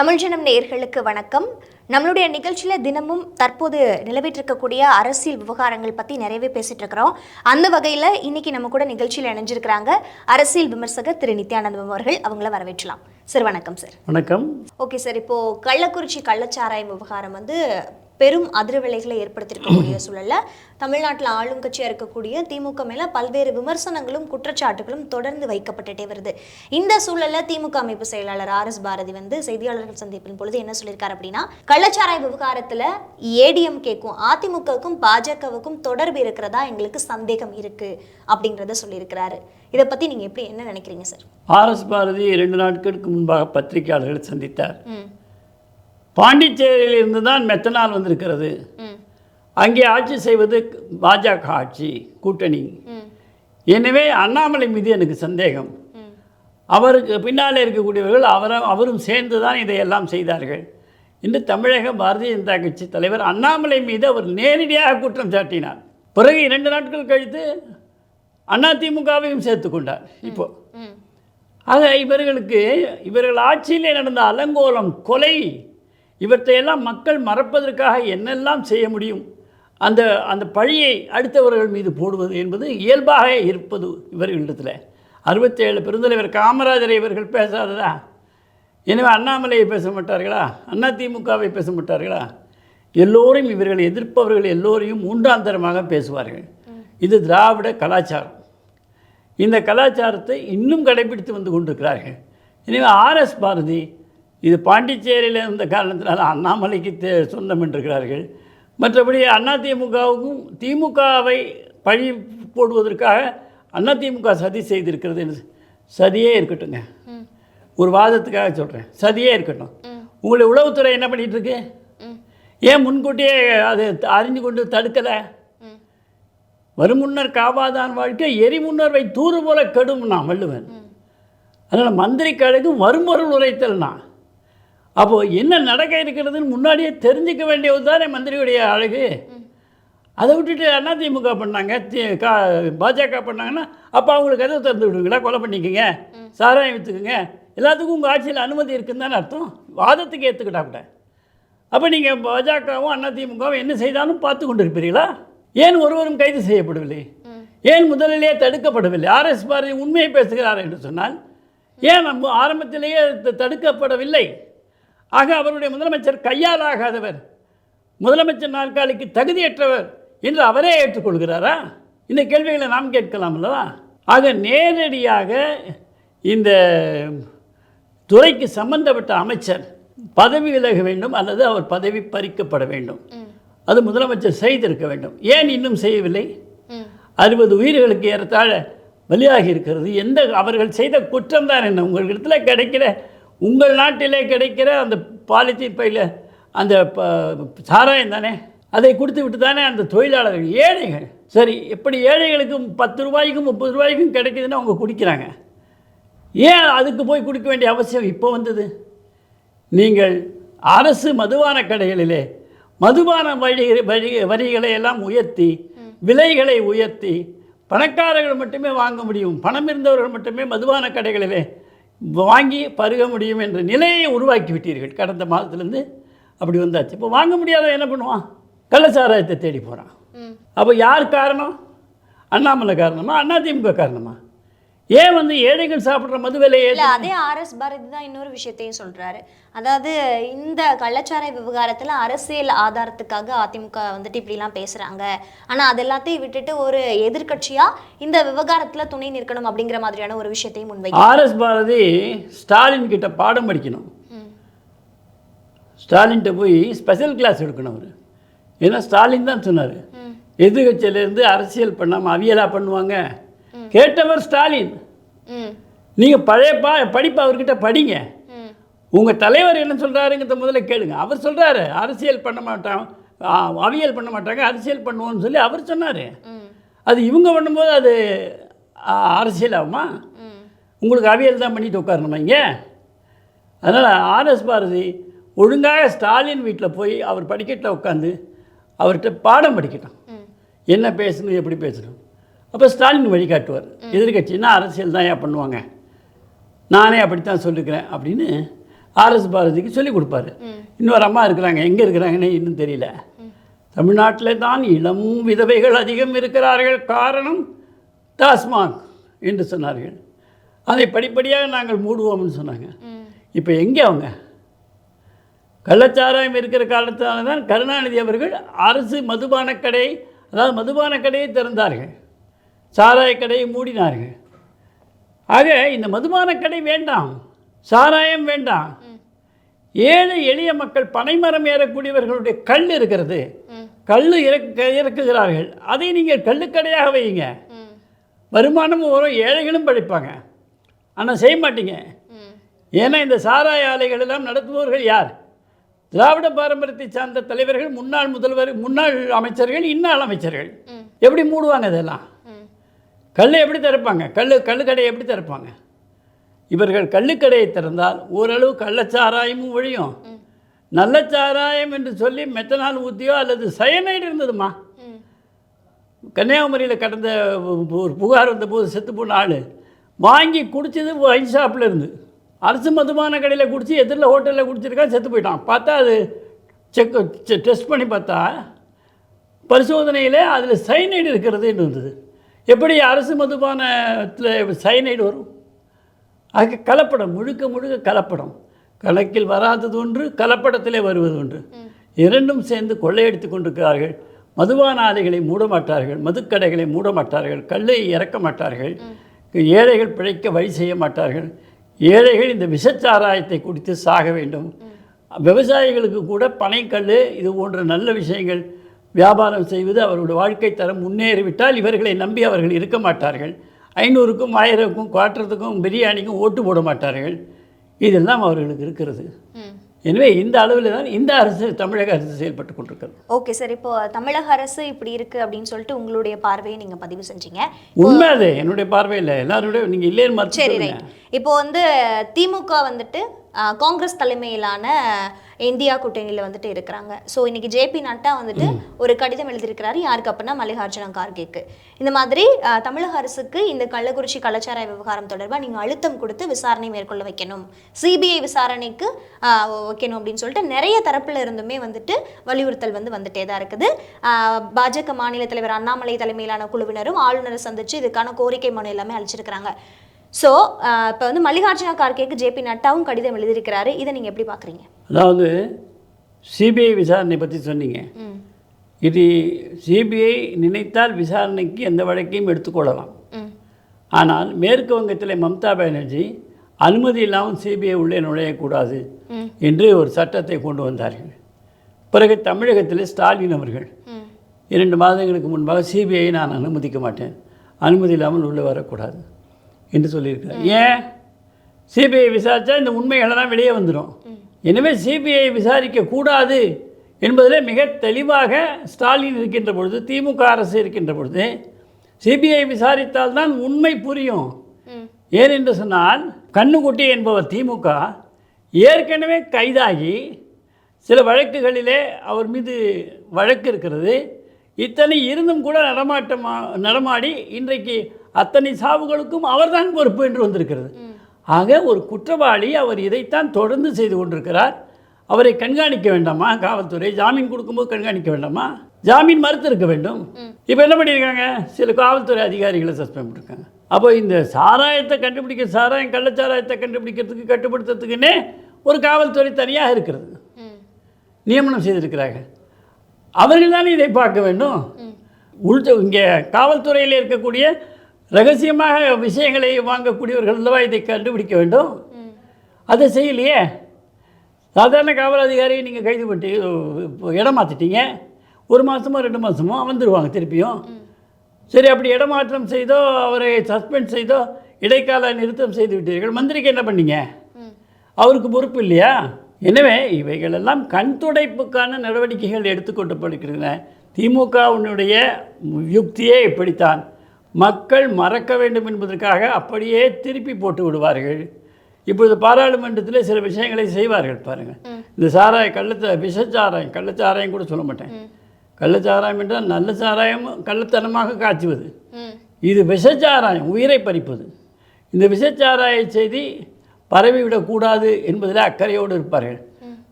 தமிழ்ஜனம் நேயர்களுக்கு வணக்கம். நம்மளுடைய நிகழ்ச்சியில் தினமும் தற்போது நிலவிட்டிருக்கக்கூடிய அரசியல் விவகாரங்கள் பற்றி நிறையவே பேசிட்டு இருக்கிறோம். அந்த வகையில் இன்னைக்கு நம்ம கூட நிகழ்ச்சியில் இணைஞ்சிருக்கிறாங்க அரசியல் விமர்சகர் திரு நித்யானந்தம் அவர்கள். அவங்கள வரவேற்றலாம். சார் வணக்கம் சார். வணக்கம். ஓகே சார் இப்போ கள்ளக்குறிச்சி கள்ளச்சாராயம் விவகாரம் வந்து பெரும் அதிர்வலைகளை ஏற்படுத்தியிருக்கக்கூடிய சூழல்ல தமிழ்நாட்டில் ஆளும் கட்சியா இருக்கக்கூடிய திமுக மேல பல்வேறு விமர்சனங்களும் குற்றச்சாட்டுகளும் தொடர்ந்து வைக்கப்பட்டுட்டே வருது. இந்த சூழல்ல திமுக அமைப்பு செயலாளர் ஆர் எஸ் பாரதி வந்து செய்தியாளர்கள் சந்திப்பின் பொழுது என்ன சொல்லியிருக்காரு அப்படின்னா கள்ளச்சாராய விவகாரத்துல ஏடிஎம் கேக்கும் அதிமுகவுக்கும் பாஜகவுக்கும் தொடர்பு இருக்கிறதா எங்களுக்கு சந்தேகம் இருக்கு அப்படிங்கிறத சொல்லியிருக்கிறாரு. இதை பத்தி நீங்க எப்படி என்ன நினைக்கிறீங்க சார்? ஆர்எஸ் பாரதி இரண்டு நாட்களுக்கு முன்பாக பத்திரிகையாளர்களை சந்தித்தார். ம் பாண்டிச்சேரியில் இருந்து தான் மெத்தனால் வந்திருக்கிறது. அங்கே ஆட்சி செய்வது பாஜக ஆட்சி கூட்டணி. எனவே அண்ணாமலை மீது எனக்கு சந்தேகம். அவருக்கு பின்னாலே இருக்கக்கூடியவர்கள் அவரும் அவரும் சேர்ந்து தான் இதையெல்லாம் செய்தார்கள். இன்று தமிழக பாரதிய ஜனதா கட்சி தலைவர் அண்ணாமலை மீது அவர் நேரடியாக குற்றம் சாட்டினார். பிறகு இரண்டு நாட்கள் கழித்து அதிமுகவையும் சேர்த்து கொண்டார். இப்போ ஆக இவர்களுக்கு இவர்கள் ஆட்சியிலே நடந்த அலங்கோலம் கொலை இவற்றையெல்லாம் மக்கள் மறப்பதற்காக என்னெல்லாம் செய்ய முடியும்? அந்த அந்த பழியை அடுத்தவர்கள் மீது போடுவது என்பது இயல்பாக இருப்பது இவர்களிடத்தில் அறுபத்தேழு பெருந்தலைவர் காமராஜரை இவர்கள் பேசாததா? எனவே அண்ணாமலையை பேச மாட்டார்களா? அண்ணா திமுகவை பேச மாட்டார்களா? எல்லோரும் இவர்களை எதிர்ப்பவர்கள் எல்லோரையும் மூன்றாந்தரமாக பேசுவார்கள். இது திராவிட கலாச்சாரம். இந்த கலாச்சாரத்தை இன்னும் கடைபிடித்து வந்து கொண்டிருக்கிறார்கள். எனவே ஆர்எஸ் பாரதி இது பாண்டிச்சேரியில் இருந்த காரணத்தினால் அண்ணாமலைக்கு தே சொந்தம் என்றிருக்கிறார்கள். மற்றபடி அதிமுகவுக்கும் திமுகவை பழி போடுவதற்காக அதிமுக சதி செய்திருக்கிறது என்று சதியே இருக்கட்டுங்க ஒரு வாதத்துக்காக சொல்கிறேன் சதியே இருக்கட்டும். ம். உங்களுடைய உளவுத்துறை என்ன ம். ஏன் முன்கூட்டியே அதை அறிந்து கொண்டு தடுக்கலை? வருமுன்னர் காவாதான் வாழ்க்கை எரி முன்னர்வை தூறு போல கெடும் நான் வள்ளுவன். அதனால் மந்திரி கழகம் வரும்பொருள் உரைத்தல் நான். அப்போது என்ன நடக்க இருக்கிறதுன்னு முன்னாடியே தெரிஞ்சுக்க வேண்டியது தானே மந்திரியுடைய அழகு. அதை விட்டுட்டு அதிமுக பண்ணாங்க தி கா பாஜக பண்ணாங்கன்னா அப்போ அவங்களுக்கு எதை திறந்து விடுவீங்களா? கொலை பண்ணிக்கோங்க சாராயம் விற்றுக்குங்க எல்லாத்துக்கும் உங்கள் ஆட்சியில் அனுமதி இருக்குன்னு தானே அர்த்தம். வாதத்துக்கு ஏற்றுக்கிட்டா கூட. அப்போ நீங்கள் பாஜகவும் அதிமுகவும் என்ன செய்தாலும் பார்த்து கொண்டு இருப்பீர்களா ஏன் ஒருவரும் கைது செய்யப்படவில்லை? ஏன் முதலிலேயே தடுக்கப்படவில்லை? ஆர்எஸ் பாரதி உண்மையை பேசுகிறார் என்று சொன்னால் ஏன் நம்ம ஆரம்பத்திலேயே த- தடுக்கப்படவில்லை? ஆக அவருடைய முதலமைச்சர் கையாலாகாதவர் முதலமைச்சர் நாற்காலிக்கு தகுதியற்றவர் என்று அவரே ஏற்றுக்கொள்கிறாரா? இந்த கேள்விகளை நாம் கேட்கலாம் அல்லவா? ஆக நேரடியாக இந்த துறைக்கு சம்பந்தப்பட்ட அமைச்சர் பதவி விலக வேண்டும் அல்லது அவர் பதவி பறிக்கப்பட வேண்டும். அது முதலமைச்சர் செய்திருக்க வேண்டும். ஏன் இன்னும் செய்யவில்லை? அறுபது உயிர்களுக்கு ஏறத்தாழ பலியாகி இருக்கிறது. எந்த அவர்கள் செய்த குற்றம் தான் என்ன உங்களிடத்துல கிடைக்கிற உங்கள் நாட்டிலே கிடைக்கிற அந்த பாலித்தீன் பையில் அந்த ப சாராயம் தானே? அதை கொடுத்து விட்டு தானே அந்த தொழிலாளர்கள் ஏழைகள்? சரி எப்படி ஏழைகளுக்கும் பத்து ரூபாய்க்கும் முப்பது ரூபாய்க்கும் கிடைக்குதுன்னு அவங்க குடிக்கிறாங்க. ஏன் அதுக்கு போய் குடிக்க வேண்டிய அவசியம் இப்போ வந்தது? நீங்கள் அரசு மதுபான கடைகளிலே மதுபான வழி வழி வரிகளை எல்லாம் உயர்த்தி விலைகளை உயர்த்தி பணக்காரர்கள் மட்டுமே வாங்க முடியும் பணம் இருந்தவர்கள் மட்டுமே மதுபான கடைகளிலே வாங்கி பருக முடியும் என்ற நிலையை உருவாக்கி விட்டீர்கள் கடந்த மாதத்துலேருந்து அப்படி வந்தாச்சு. இப்போ வாங்க முடியாத என்ன பண்ணுவான்? கள்ளச்சாராயத்தை தேடி போகிறான் அப்போ யார் காரணம்? அண்ணாமலை காரணமா? அதிமுக காரணமா? ஏன் வந்து ஏழைகள் சாப்பிட்ற மது விலையை அதே ஆர்எஸ் பாரதி தான் இன்னொரு விஷயத்தையும் சொல்றாரு. அதாவது இந்த கள்ளச்சாராய விவகாரத்துல அரசியல் ஆதாரத்துக்காக அதிமுக வந்துட்டு இப்படிலாம் பேசுறாங்க. ஆனா அது எல்லாத்தையும் விட்டுட்டு ஒரு எதிர்க்கட்சியா இந்த விவகாரத்துல துணை நிற்கணும் அப்படிங்கிற மாதிரியான ஒரு விஷயத்தையும் முன்வைக்க ஆர்எஸ் பாரதி ஸ்டாலின் கிட்ட பாடம் படிக்கணும். ஸ்டாலின்கிட்ட போய் ஸ்பெஷல் கிளாஸ் எடுக்கணும் அவர். ஏன்னா ஸ்டாலின் தான் சொன்னார். எதிர்கட்சியிலேருந்து அரசியல் பண்ணாமல் அவியலா பண்ணுவாங்க. கேட்டவர் ஸ்டாலின். நீங்கள் பழைய பா படிப்பு அவர்கிட்ட படிங்க. உங்கள் தலைவர் என்ன சொல்கிறாருங்கிறத முதல்ல கேளுங்க. அவர் சொல்கிறாரு அரசியல் பண்ண மாட்டான் அவியல் பண்ண மாட்டாங்க அரசியல் பண்ணுவோம்னு சொல்லி அவர் சொன்னார். அது இவங்க பண்ணும்போது அது அரசியல் ஆகுமா? உங்களுக்கு அவியல் தான் பண்ணிட்டு உட்காரணுமா இங்கே? அதனால் ஆர்எஸ் பாரதி ஒழுங்காக ஸ்டாலின் வீட்டில் போய் அவர் படிக்கட்டில் உட்காந்து அவர்கிட்ட பாடம் படிக்கட்டும். என்ன பேசணும் எப்படி பேசணும்? அப்போ ஸ்டாலின் வழிகாட்டுவார். எதிர்கட்சின்னா அரசியல் தான் ஏன் பண்ணுவாங்க? நானே அப்படித்தான் சொல்லிக்கிறேன் அப்படின்னு ஆர்எஸ் பாரதிக்கு சொல்லிக் கொடுப்பாரு. இன்னொரு அம்மா இருக்கிறாங்க. எங்கே இருக்கிறாங்கன்னு இன்னும் தெரியல. தமிழ்நாட்டில் தான் இளம் விதவைகள் அதிகம் இருக்கிறார்கள். காரணம் டாஸ்மாக் என்று சொன்னார்கள். அதை படிப்படியாக நாங்கள் மூடுவோம்னு சொன்னாங்க. இப்போ எங்கே அவங்க? கள்ளச்சாராயம் இருக்கிற காலத்தால் தான் கருணாநிதி அவர்கள் அரசு மதுபான கடை அதாவது மதுபான கடையை திறந்தார்கள். சாராய கடையை மூடினார்கள். ஆக இந்த மதுபான கடை வேண்டாம். சாராயம் வேண்டாம். ஏழை எளிய மக்கள் பனைமரம் ஏறக்கூடியவர்களுடைய கல் இருக்கிறது. கல் இறக்க இறக்குகிறார்கள். அதை நீங்கள் கல்லுக்கடையாக வையுங்க. வருமானமும் வரும் ஏழைகளும் படிப்பாங்க ஆனால் செய்ய மாட்டீங்க. ஏன்னா இந்த சாராய ஆலைகள் எல்லாம் நடத்துபவர்கள் யார்? திராவிட பாரம்பரியத்தை சார்ந்த தலைவர்கள் முன்னாள் முதல்வர் முன்னாள் அமைச்சர்கள் இன்னாள் அமைச்சர்கள். எப்படி மூடுவாங்க இதெல்லாம்? கல் எப்படி திறப்பாங்க? கல் கல்லுக்கடையை எப்படி திறப்பாங்க? இவர்கள் கள்ளுக்கடையை திறந்தால் ஓரளவு கள்ளச்சாராயமும் ஒழியும். நல்ல சாராயம் என்று சொல்லி மெத்தனால் ஊற்றியோ அல்லது சயனைடு இருந்ததுமா? கன்னியாகுமரியில் கடந்த ஒரு புகார் வந்தபோது செத்து போன ஆள். வாங்கி குடிச்சது ஒயின் ஷாப்பில் இருந்து. அரசு மதுபான கடையில் குடிச்சு எதிரில் ஹோட்டலில் குடிச்சிருக்கான் செத்து போயிட்டான். பார்த்தா அது செக் டெஸ்ட் பண்ணி பார்த்தா பரிசோதனையில் அதில் சைனைடு இருக்கிறதுன்னு இருந்தது. எப்படி அரசு மதுபானத்தில் சைனைடு வரும்? ஆக கலப்படம் முழுக்க முழுக்க கலப்படம். கணக்கில் வராதது ஒன்று கலப்படத்திலே வருவது ஒன்று இரண்டும் சேர்ந்து கொள்ளையடித்து கொண்டிருக்கிறார்கள். மதுபான ஆலைகளை மூட மாட்டார்கள் மதுக்கடைகளை மூட மாட்டார்கள் கல்லை இறக்க மாட்டார்கள் ஏழைகள் பிழைக்க வழி செய்ய மாட்டார்கள். ஏழைகள் இந்த விஷச்சாராயத்தை குடித்து சாக வேண்டும். விவசாயிகளுக்கு கூட பனைக்கல் இது போன்ற நல்ல விஷயங்கள் வியாபாரம் செய்வது அவர்களுடைய வாழ்க்கை தரம் முன்னேறிவிட்டால் இவர்களை நம்பி அவர்கள் இருக்க மாட்டார்கள். ஐநூறுக்கும் ஆயிரக்கும் குவாட்டறதுக்கும் பிரியாணிக்கும் ஓட்டு போட மாட்டார்கள். இதெல்லாம் அவர்களுக்கு இருக்கிறது. எனவே இந்த அளவில் தான் இந்த அரசு தமிழக அரசு செயல்பட்டு கொண்டிருக்கிறது. ஓகே சார் இப்போ தமிழக அரசு இப்படி இருக்கு அப்படின்னு சொல்லிட்டு உங்களுடைய பார்வையை நீங்க பதிவு செஞ்சீங்க. உண்மை அது என்னுடைய பார்வையில் எல்லாருடைய நீங்கள் இல்லைன்னு சரி இப்போ வந்து திமுக வந்துட்டு காங்கிரஸ் தலைமையிலான இந்தியா கூட்டணியில் வந்துட்டு இருக்கிறாங்க. ஸோ இன்னைக்கு ஜேபி நட்டா வந்துட்டு ஒரு கடிதம் எழுதியிருக்கிறாரு. யாருக்கு அப்படின்னா மல்லிகார்ஜுன கார்கேக்கு. இந்த மாதிரி தமிழக அரசுக்கு இந்த கள்ளக்குறிச்சி கள்ளச்சாராய விவகாரம் தொடர்பாக நீங்கள் அழுத்தம் கொடுத்து விசாரணை மேற்கொள்ள வைக்கணும். சிபிஐ விசாரணைக்கு வைக்கணும் அப்படின்னு சொல்லிட்டு நிறைய தரப்புல இருந்துமே வந்துட்டு வலியுறுத்தல் வந்து வந்துட்டே தான் இருக்குது. பாஜக மாநில தலைவர் அண்ணாமலை தலைமையிலான குழுவினரும் ஆளுநரை சந்திச்சு இதுக்கான கோரிக்கை மனு எல்லாமே அளிச்சிருக்கிறாங்க. ஸோ இப்போ வந்து மல்லிகார்ஜுன கார்கேக்கு ஜேபி நட்டாவும் கடிதம் எழுதியிருக்கிறாரு. இதை நீங்கள் எப்படி பார்க்குறீங்க அதாவது சிபிஐ விசாரணை பற்றி சொன்னீங்க. இது சிபிஐ நினைத்தால் விசாரணைக்கு எந்த வழக்கையும் எடுத்துக்கொள்ளலாம் ஆனால் மேற்கு வங்கத்தில் மம்தா பானர்ஜி அனுமதி இல்லாமல் சிபிஐ உள்ளே நுழையக்கூடாது. என்று ஒரு சட்டத்தை கொண்டு வந்தார்கள். பிறகு தமிழகத்தில் ஸ்டாலின் அவர்கள் இரண்டு மாதங்களுக்கு முன்பாக சிபிஐ நான் அனுமதிக்க மாட்டேன். அனுமதி இல்லாமல் உள்ளே வரக்கூடாது என்று சொல்லியிருக்கிறார். ஏன்? சிபிஐ விசாரித்தா இந்த உண்மைகளெல்லாம் வெளியே வந்துடும் எனவே சிபிஐ விசாரிக்க கூடாது என்பதில் மிக தெளிவாக ஸ்டாலின் இருக்கின்ற பொழுது திமுக அரசு இருக்கின்ற பொழுது சிபிஐ விசாரித்தால்தான் உண்மை புரியும். ஏன் என்று சொன்னால் கண்ணுக்குட்டி என்பவர் திமுக ஏற்கனவே கைதாகி சில வழக்குகளிலே அவர் மீது வழக்கு இருக்கிறது. இத்தனை இருந்தும் கூட நடமாட்டமா நடமாடி இன்றைக்கு அத்தனை சாவுகளுக்கும் அவர்தான் பொறுப்பு என்று வந்திருக்கிறது. ஆக ஒரு குற்றவாளி அவர் இதைத்தான் தொடர்ந்து செய்து கொண்டிருக்கிறார். அவரை கண்காணிக்க வேண்டாமா? காவல்துறை ஜாமீன் கொடுக்கும்போது கண்காணிக்க வேண்டாமா? ஜாமீன் மறுத்து இருக்க வேண்டும் இப்போ என்ன பண்ணியிருக்காங்க? சில காவல்துறை அதிகாரிகளை சஸ்பெண்ட் பண்ணிருக்காங்க. அப்போ இந்த சாராயத்தை கண்டுபிடிக்க சாராயம் கள்ளச்சாராயத்தை கண்டுபிடிக்கிறதுக்கு கட்டுப்படுத்துறதுக்குன்னே ஒரு காவல்துறை தனியாக இருக்கிறது. நியமனம் செய்திருக்கிறார்கள். அவர்கள் தானே இதை பார்க்க வேண்டும். உள் இங்கே காவல்துறையில் இருக்கக்கூடிய ரகசியமாக விஷயங்களை வாங்கக்கூடியவர்கள் அல்லவா இதை கண்டுபிடிக்க வேண்டும். அதை செய்யலையே? சாதாரண காவல் அதிகாரியை நீங்கள் கைது பண்ணிட்டு இப்போ இடம் மாற்றிட்டீங்க ஒரு மாதமோ ரெண்டு மாதமோ வந்துடுவாங்க திருப்பியும். சரி அப்படி இடமாற்றம் செய்தோ அவரை சஸ்பெண்ட் செய்தோ இடைக்கால நிறுத்தம் செய்து விட்டீர்கள். மந்திரிக்கு என்ன பண்ணீங்க? அவருக்கு பொறுப்பு இல்லையா? எனவே இவைகளெல்லாம் கண் துடைப்புக்கான நடவடிக்கைகள் திமுக திமுகவினுடைய யுக்தியே இப்படித்தான். மக்கள் மறக்க வேண்டும் என்பதற்காக அப்படியே திருப்பி போட்டு விடுவார்கள். இப்பொழுது பாராளுமன்றத்தில் சில விஷயங்களை செய்வார்கள் பாருங்கள் இந்த சாராய கள்ளச்ச விஷச்சாராயம் கள்ளச்சாராயம் கூட சொல்ல மாட்டேன். கள்ளச்சாராயம் என்றால் நல்ல சாராயம் கள்ளத்தனமாக காய்ச்சுவது. இது விஷச்சாராயம் உயிரை பறிப்பது. இந்த விஷச்சாராய செய்தி பரவிவிடக்கூடாது என்பதில் அக்கறையோடு இருப்பார்கள்.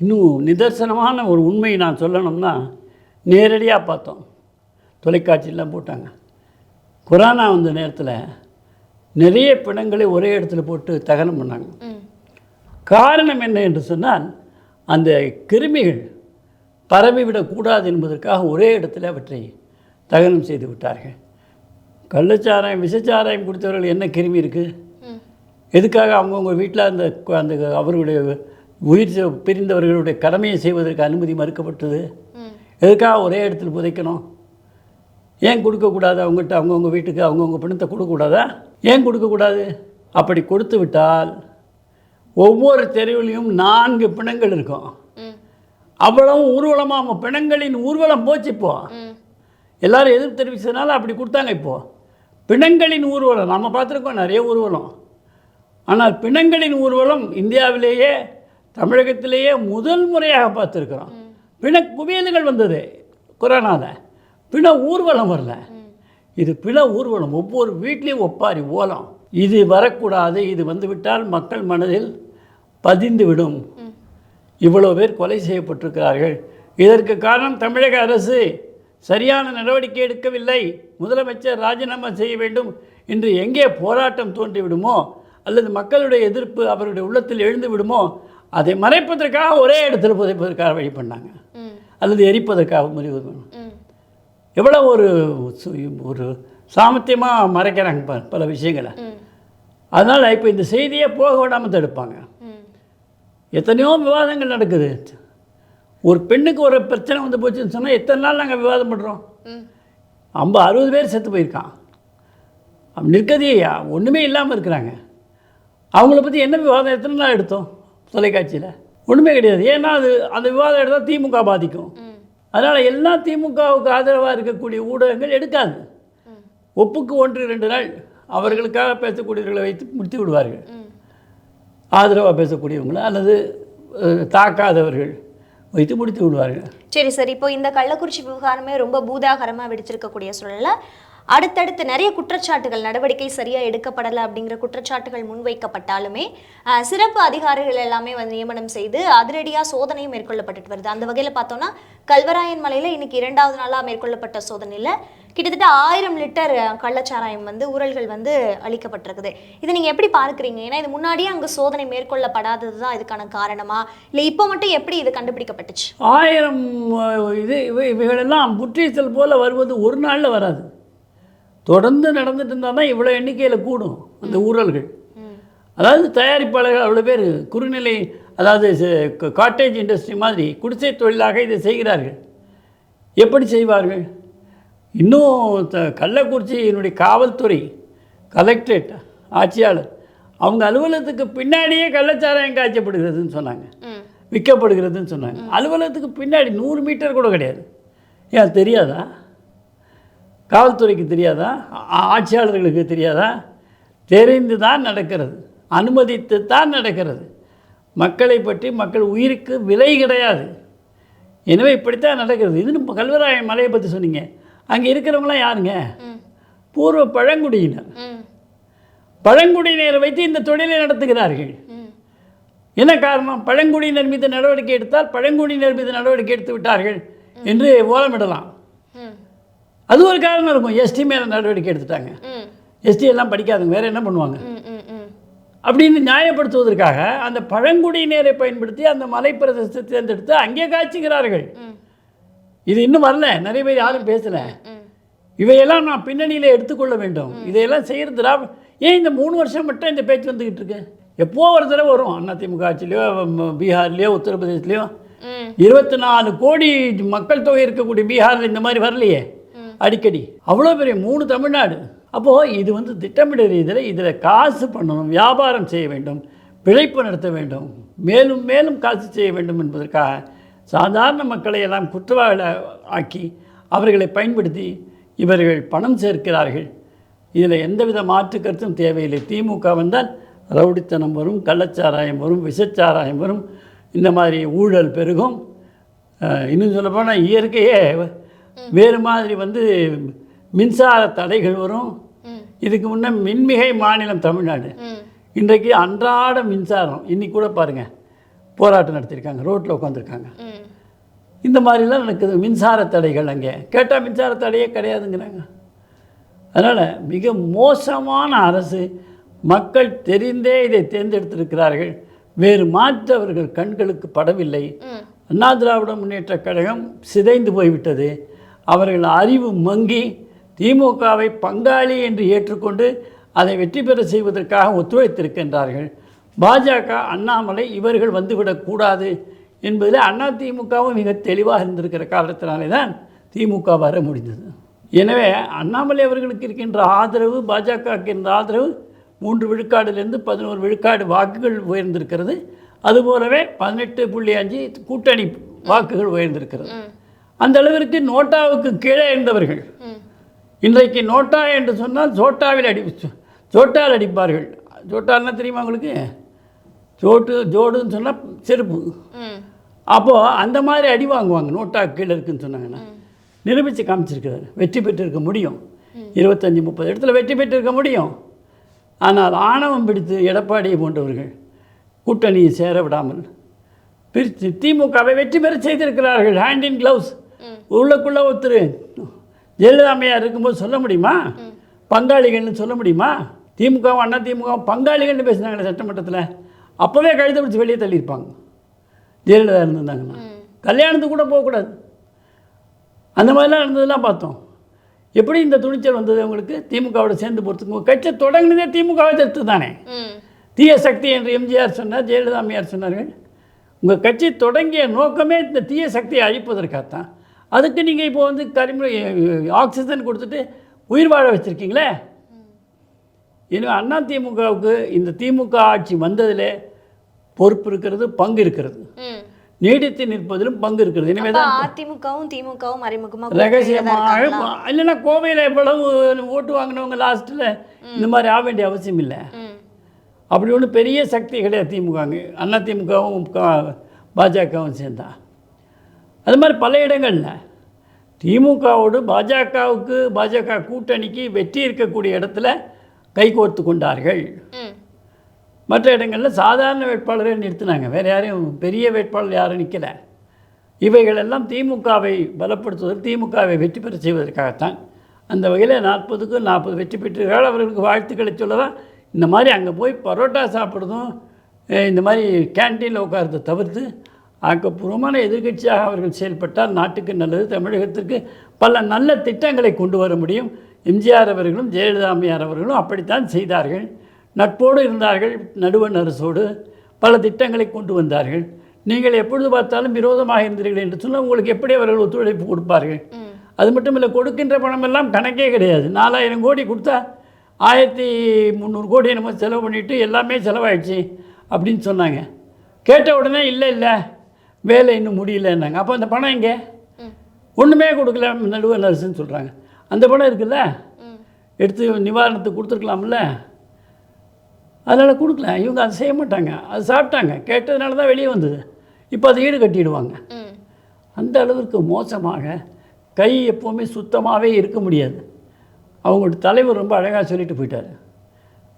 இன்னும் நிதர்சனமான ஒரு உண்மையை நான் சொல்லணும்னா நேரடியாக பார்த்தோம். தொலைக்காட்சியெல்லாம் போட்டாங்க. கொரோனா வந்த நேரத்தில் நிறைய பிணங்களை ஒரே இடத்துல போட்டு தகனம் பண்ணாங்க. காரணம் என்ன என்று சொன்னால் அந்த கிருமிகள் பரவிவிடக்கூடாது என்பதற்காக ஒரே இடத்துல அவற்றை தகனம் செய்து விட்டார்கள். கள்ளச்சாராயம் விஷச்சாராயம் குடித்தவர்கள் என்ன கிருமி இருக்குது எதுக்காக அவங்கவுங்க வீட்டில் அந்த அந்த அவர்களுடைய உயிர் பிரிந்தவர்களுடைய கடமையை செய்வதற்கு அனுமதி மறுக்கப்பட்டது? எதுக்காக ஒரே இடத்துல புதைக்கணும்? ஏன் கொடுக்கக்கூடாது அவங்ககிட்ட? அவங்கவுங்க வீட்டுக்கு அவங்கவுங்க பிணத்தை கொடுக்கக்கூடாதா? ஏன் கொடுக்கக்கூடாது? அப்படி கொடுத்து விட்டால் ஒவ்வொரு தெருவிலையும் நான்கு பிணங்கள் இருக்கும். அவ்வளவும் ஊர்வலமாக பிணங்களின் ஊர்வலம் போச்சு இப்போ. எல்லாரும் எதிர்ப்பு தெரிவித்ததுனால அப்படி கொடுத்தாங்க இப்போது பிணங்களின் ஊர்வலம் நம்ம பார்த்துருக்கோம் நிறைய ஊர்வலம். ஆனால் பிணங்களின் ஊர்வலம் இந்தியாவிலேயே தமிழகத்திலேயே முதல் முறையாக பார்த்துருக்குறோம். பிண குவியல்கள் வந்தது கொரோனாவில் பிண ஊர்வலம் வரல. இது பிண ஊர்வலம் ஒவ்வொரு வீட்லேயும் ஒப்பாரி ஓலம். இது வரக்கூடாது இது வந்துவிட்டால் மக்கள் மனதில் பதிந்து விடும் இவ்வளோ பேர் கொலை செய்யப்பட்டிருக்கிறார்கள். இதற்கு காரணம் தமிழக அரசு. சரியான நடவடிக்கை எடுக்கவில்லை. முதலமைச்சர் ராஜினாமா செய்ய வேண்டும். என்று எங்கே போராட்டம் தோன்றிவிடுமோ அல்லது மக்களுடைய எதிர்ப்பு அவருடைய உள்ளத்தில் எழுந்து விடுமோ அதை மறைப்பதற்காக ஒரே இடத்துல புதைப்பதற்காக வழி பண்ணாங்க அல்லது எரிப்பதற்காக முடிவு எவ்வளோ ஒரு சு- ஒரு சாமர்த்தியமாக மறைக்கிறாங்க ப- பல விஷயங்களை. அதனால் இப்போ இந்த செய்தியே போக விடாமல் தடுப்பாங்க. எத்தனையோ விவாதங்கள் நடக்குது. ஒரு பெண்ணுக்கு ஒரு பிரச்சனை வந்து போச்சுன்னு சொன்னால் எத்தனை நாள் நாங்கள் விவாதம் பண்ணுறோம் ஐம்பது அறுபது பேர் செத்து போயிருக்கான். நிற்கதியா ஒன்றுமே இல்லாமல் இருக்கிறாங்க. அவங்கள பற்றி என்ன விவாதம் எத்தனை நாள் எடுத்தோம்? தொலைக்காட்சியில். ஒன்றுமே கிடையாது. ஏன்னா அது அந்த விவாதம் எடுத்தால் திமுக பாதிக்கும். அதனால் எல்லா திமுகவுக்கு ஆதரவாக இருக்கக்கூடிய ஊடகங்கள் எடுக்காது. ஒப்புக்கு ஒன்று ரெண்டு நாள் அவர்களுக்காக பேசக்கூடியவர்களை வைத்து முடித்து விடுவார்கள். ஆதரவாக பேசக்கூடியவங்களை அல்லது தாக்காதவர்கள் வைத்து முடித்து விடுவார்கள். சரி சரி இப்போ இந்த கள்ளக்குறிச்சி விவகாரமே ரொம்ப பூதாகரமாக வெடிச்சிருக்கக்கூடிய சூழலில் அடுத்தடுத்து நிறைய குற்றச்சாட்டுகள் நடவடிக்கை சரியாக எடுக்கப்படலை அப்படிங்கிற குற்றச்சாட்டுகள் முன்வைக்கப்பட்டாலுமே சிறப்பு அதிகாரிகள் எல்லாமே வந்து நியமனம் செய்து அதிரடியாக சோதனையும் மேற்கொள்ளப்பட்டுட்டு வருது. அந்த வகையில் பார்த்தோம்னா கல்வராயன் மலையில் இன்னைக்கு இரண்டாவது நாளாக மேற்கொள்ளப்பட்ட சோதனையில் கிட்டத்தட்ட ஆயிரம் லிட்டர் கள்ளச்சாராயம் வந்து ஊழல்கள் வந்து அளிக்கப்பட்டிருக்குது. இதை நீங்கள் எப்படி பார்க்குறீங்க? ஏன்னா இது முன்னாடியே அங்கே சோதனை மேற்கொள்ளப்படாதது தான் இதுக்கான காரணமா? இல்லை இப்போ மட்டும் எப்படி இது கண்டுபிடிக்கப்பட்டுச்சு? ஆயிரம் இது இவை இவைகளெல்லாம் புற்றீசல் போல் வருவது ஒரு நாளில் வராது. தொடர்ந்து நடந்துட்டு இருந்தால் இவ்வளோ எண்ணிக்கையில் கூடும் அந்த ஊழல்கள். அதாவது தயாரிப்பாளர்கள் அவ்வளோ பேர் குறுநிலை அதாவது காட்டேஜ் இண்டஸ்ட்ரி மாதிரி குடிசை தொழிலாக இதை செய்கிறார்கள். எப்படி செய்வார்கள்? இன்னும் த கள்ளக்குறிச்சியினுடைய காவல்துறை கலெக்டரேட் ஆட்சியாளர் அவங்க அலுவலகத்துக்கு பின்னாடியே கள்ளச்சாராயம் காய்ச்சப்படுகிறதுன்னு சொன்னாங்க. விற்கப்படுகிறதுன்னு சொன்னாங்க. அலுவலகத்துக்கு பின்னாடி நூறு மீட்டர் கூட கிடையாது. ஏன் தெரியாதா? காவல்துறைக்கு தெரியாதா? ஆட்சியாளர்களுக்கு தெரியாதா? தெரிந்து தான் நடக்கிறது. அனுமதித்து தான் நடக்கிறது. மக்களை பற்றி மக்கள் உயிருக்கு விலை கிடையாது. எனவே இப்படித்தான் நடக்கிறது. இது நம்ம கல்வராய மலையை பற்றி சொன்னீங்க. அங்கே இருக்கிறவங்களாம் யாருங்க? பூர்வ பழங்குடியினர். பழங்குடியினரை வைத்து இந்த தொழிலை நடத்துகிறார்கள். என்ன காரணம்? பழங்குடியினர் மீது நடவடிக்கை எடுத்தால் பழங்குடியினர் மீது நடவடிக்கை எடுத்து விட்டார்கள் என்று ஓலமிடலாம். அது ஒரு காரணம் இருக்கும். எஸ்டி மேலே நடவடிக்கை எடுத்துட்டாங்க. எஸ்டி எல்லாம் படிக்காதுங்க. வேறு என்ன பண்ணுவாங்க? அப்படின்னு நியாயப்படுத்துவதற்காக அந்த பழங்குடியினரை பயன்படுத்தி அந்த மலைப்பிரதேசத்தை தேர்ந்தெடுத்து அங்கே காய்ச்சுகிறார்கள். இது இன்னும் வரல. நிறைய பேர் யாரும் பேசலை. இவையெல்லாம் நான் பின்னணியில் எடுத்துக்கொள்ள வேண்டும். இதையெல்லாம் செய்கிறதுடா ஏன் இந்த மூணு வருஷம் மட்டும் இந்த பேச்சு வந்துக்கிட்டு இருக்கு? எப்போ ஒரு தடவை வரும்? அதிமுக ஆட்சியிலையோ பீகார்லேயோ உத்தரப்பிரதேசலையோ ம். இருபத்தி நாலு கோடி மக்கள் தொகை இருக்கக்கூடிய பீகாரில் இந்த மாதிரி வரலையே. அடிக்கடி. அவ்வளோ பெரிய மூணு தமிழ்நாடு. அப்போது இது வந்து திட்டமிட ரீதியில் இதில் காசு பண்ணணும் வியாபாரம் செய்ய வேண்டும் பிழைப்பு நடத்த வேண்டும் மேலும் மேலும் காசு செய்ய வேண்டும் என்பதற்காக சாதாரண மக்களை எல்லாம் குற்றவாளி ஆக்கி அவர்களை பயன்படுத்தி இவர்கள் பணம் சேர்க்கிறார்கள். இதில் எந்தவித மாற்று கருத்தும் தேவையில்லை. திமுக வந்தால் ரவுடித்தனம் வரும் கள்ளச்சாராயம் வரும் விஷச்சாராயம் வரும். இந்த மாதிரி ஊழல் பெருகும். இன்னும் சொல்லப்போனால் இயற்கையே வேறு மாதிரி வந்து மின்சார தடைகள் வரும். இதுக்கு முன்னே மின்மிகை மாநிலம் தமிழ்நாடு. இன்றைக்கு அன்றாட மின்சாரம் இன்னைக்கு கூட பாருங்கள் போராட்டம் நடத்தியிருக்காங்க ரோட்டில் உட்காந்துருக்காங்க. இந்த மாதிரிலாம் நடக்குது மின்சார தடைகள் அங்கே. கேட்டால் மின்சார தடையே கிடையாதுங்கிறாங்க. அதனால் மிக மோசமான அரசு மக்கள் தெரிந்தே இதை தேர்ந்தெடுத்திருக்கிறார்கள். வேறு மாற்று அவர்கள் கண்களுக்கு படவில்லை. அண்ணா திராவிட முன்னேற்ற கழகம் சிதைந்து போய்விட்டது. அவர்கள் அறிவு மங்கி திமுகவை பங்காளி என்று ஏற்றுக்கொண்டு அதை வெற்றி பெற செய்வதற்காக ஒத்துழைத்திருக்கின்றார்கள். பாஜக அண்ணாமலை இவர்கள் வந்துவிடக்கூடாது என்பதில் அண்ணா திமுகவும் மிக தெளிவாக இருந்திருக்கிற காரணத்தினாலே தான் திமுக வர முடிந்தது. எனவே அண்ணாமலை அவர்களுக்கு இருக்கின்ற ஆதரவு பாஜகவுக்கு இருந்த ஆதரவு மூன்று விழுக்காடுலேருந்து பதினோரு விழுக்காடு வாக்குகள் உயர்ந்திருக்கிறது. அதுபோலவே பதினெட்டு புள்ளி அஞ்சு கூட்டணி வாக்குகள் உயர்ந்திருக்கிறது. அந்த அளவிற்கு நோட்டாவுக்கு கீழே இருந்தவர்கள். இன்றைக்கு நோட்டா என்று சொன்னால் சோட்டாவில் அடி சோட்டால் அடிப்பார்கள். சோட்டால்னா தெரியுமா உங்களுக்கு? சோட்டு ஜோடுன்னு சொன்னால் செருப்பு. அப்போது அந்த மாதிரி அடி வாங்குவாங்க நோட்டா கீழே இருக்குன்னு சொன்னாங்கன்னா. நிரூபித்து காமிச்சிருக்கிறார் வெற்றி பெற்றிருக்க முடியும். இருபத்தஞ்சி முப்பது இடத்துல வெற்றி பெற்றிருக்க முடியும். ஆனால் ஆணவம் பிடித்து எடப்பாடியை போன்றவர்கள் கூட்டணியை சேர விடாமல் பிரித்து திமுகவை வெற்றி பெற செய்திருக்கிறார்கள் ஹேண்ட் இன் க்ளவுஸ் உள்ளக்குள்ளே ஒருத்தர். ஜெயலலிதா அம்மையார் இருக்கும்போது சொல்ல முடியுமா? பங்காளிகள்னு சொல்ல முடியுமா? திமுக அண்ணா திமுக பங்காளிகள்னு பேசினாங்களே சட்டமன்றத்தில். அப்போவே கழுத்தை பிடிச்சி வெளியே தள்ளியிருப்பாங்க. ஜெயலலிதா இருந்திருந்தாங்கன்னா கல்யாணத்துக்கு கூட போகக்கூடாது. அந்த மாதிரிலாம் இருந்ததெல்லாம் பார்த்தோம். எப்படி இந்த துணிச்சல் வந்தது உங்களுக்கு? திமுகவோட சேர்ந்து போகிறதுக்கு உங்கள் கட்சி தொடங்கினதே திமுகவை எதிர்த்து தானே? தீய சக்தி என்று எம்ஜிஆர் சொன்னார் ஜெயலலிதா அம்மையார் சொன்னார்கள். உங்கள் கட்சி தொடங்கிய நோக்கமே இந்த தீய சக்தியை அழிப்பதற்காகத்தான். அதுக்கு நீங்கள் இப்போ வந்து கரிம ஆக்சிஜன் கொடுத்துட்டு உயிர் வாழ வச்சுருக்கீங்களே? எனவே அண்ணா திமுகவுக்கு இந்த திமுக ஆட்சி வந்ததிலே பொறுப்பு இருக்கிறது பங்கு இருக்கிறது. நீடித்து நிற்பதிலும் பங்கு இருக்கிறது. எனவே தான் அதிமுகவும் திமுகவும் மறைமுகமா ரகசியமாக இல்லைன்னா கோவையில் எவ்வளவு ஓட்டு வாங்கினவங்க லாஸ்ட்டில் இந்த மாதிரி ஆக வேண்டிய அவசியம் இல்லை. அப்படி ஒன்றும் பெரிய சக்தி கிடையாது திமுகங்க அண்ணா திமுகவும் பாஜகவும் சேர்ந்தா. அது மாதிரி பல இடங்களில். திமுகவோடு பாஜகவுக்கு பாஜக கூட்டணிக்கு வெற்றி இருக்கக்கூடிய இடத்துல கைகோர்த்து கொண்டார்கள். மற்ற இடங்களில் சாதாரண வேட்பாளரை நிறுத்தினாங்க. வேறு யாரையும் பெரிய வேட்பாளர் யாரும் நிற்கல இவைகளெல்லாம் திமுகவை பலப்படுத்துவதற்கு திமுகவை வெற்றி பெற செய்வதற்காகத்தான். அந்த வகையில் நாற்பதுக்கு நாற்பது வெற்றி பெற்றீர்கள் அவர்களுக்கு வாழ்த்துக்களை சொல்லலாம் இந்த மாதிரி அங்கே போய் பரோட்டா சாப்பிட்றதும் இந்த மாதிரி கேன்டீனில் உட்கார்றதை தவிர்த்து ஆக்கப்பூர்வமான எதிர்க்கட்சியாக அவர்கள் செயல்பட்டால் நாட்டுக்கு நல்லது தமிழகத்திற்கு பல நல்ல திட்டங்களை கொண்டு வர முடியும். எம்ஜிஆர் அவர்களும் ஜெயலலிதா அம்மையார் அவர்களும் அப்படித்தான் செய்தார்கள். நட்போடு இருந்தார்கள் நடுவண் அரசோடு பல திட்டங்களை கொண்டு வந்தார்கள். நீங்கள் எப்பொழுது பார்த்தாலும் விரோதமாக இருந்தீர்கள் என்று சொன்னால் உங்களுக்கு எப்படி அவர்கள் ஒத்துழைப்பு கொடுப்பார்கள்? அது மட்டும் இல்லை கொடுக்கின்ற பணமெல்லாம் கணக்கே கிடையாது. நாலாயிரம் கோடி கொடுத்தா ஆயிரத்தி முந்நூறு கோடி நம்ம செலவு பண்ணிவிட்டு எல்லாமே செலவாயிடுச்சு அப்படின்னு சொன்னாங்க. கேட்ட உடனே இல்லை இல்லை வேலை இன்னும் முடியலன்னாங்க. அப்போ அந்த பணம் எங்கே? ஒன்றுமே கொடுக்கல நடுவர் நர்ஸுன்னு சொல்கிறாங்க அந்த பணம் இருக்குல்ல? எடுத்து நிவாரணத்துக்கு கொடுத்துருக்கலாம்ல? அதனால் கொடுக்கல. இவங்க அதை செய்ய மாட்டாங்க. அது சாப்பிட்டாங்க. கேட்டதுனால தான் வெளியே வந்தது. இப்போ அதை ஈடு கட்டிடுவாங்க. அந்த அளவிற்கு மோசமாக கை எப்போவுமே சுத்தமாகவே இருக்க முடியாது. அவங்களோட தலைவர் ரொம்ப அழகாக சொல்லிட்டு போயிட்டார்.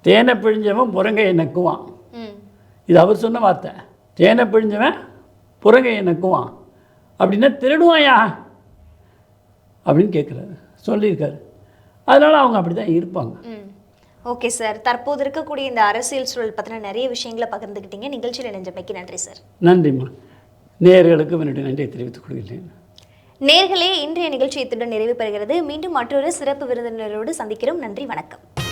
தேனை பிழிஞ்சவன் புறங்கையை நக்குவான். இது அவர் சொன்ன வார்த்தை. தேனை பிழிஞ்சவன் புறங்கையை நக்குவான் அப்படின்னா திருடுவாயா? அப்படின்னு கேட்குறாரு சொல்லியிருக்காரு. அதனால் அவங்க அப்படி தான் இருப்பாங்க ஓகே சார். தற்போது இருக்கக்கூடிய இந்த அரசியல் சூழல் பற்றின நிறைய விஷயங்களை பகிர்ந்துக்கிட்டீங்க நிகழ்ச்சியில் இணைஞ்சமைக்கு நன்றி சார். நன்றிம்மா. நேயர்களுக்கு என்னுடைய நன்றியை தெரிவித்துக் கொள்கிறேன் நேர்களே இன்றைய நிகழ்ச்சி இத்துடன் நிறைவு பெறுகிறது. மீண்டும் மற்றொரு சிறப்பு விருந்தினரோடு சந்திக்கிறோம். நன்றி வணக்கம்.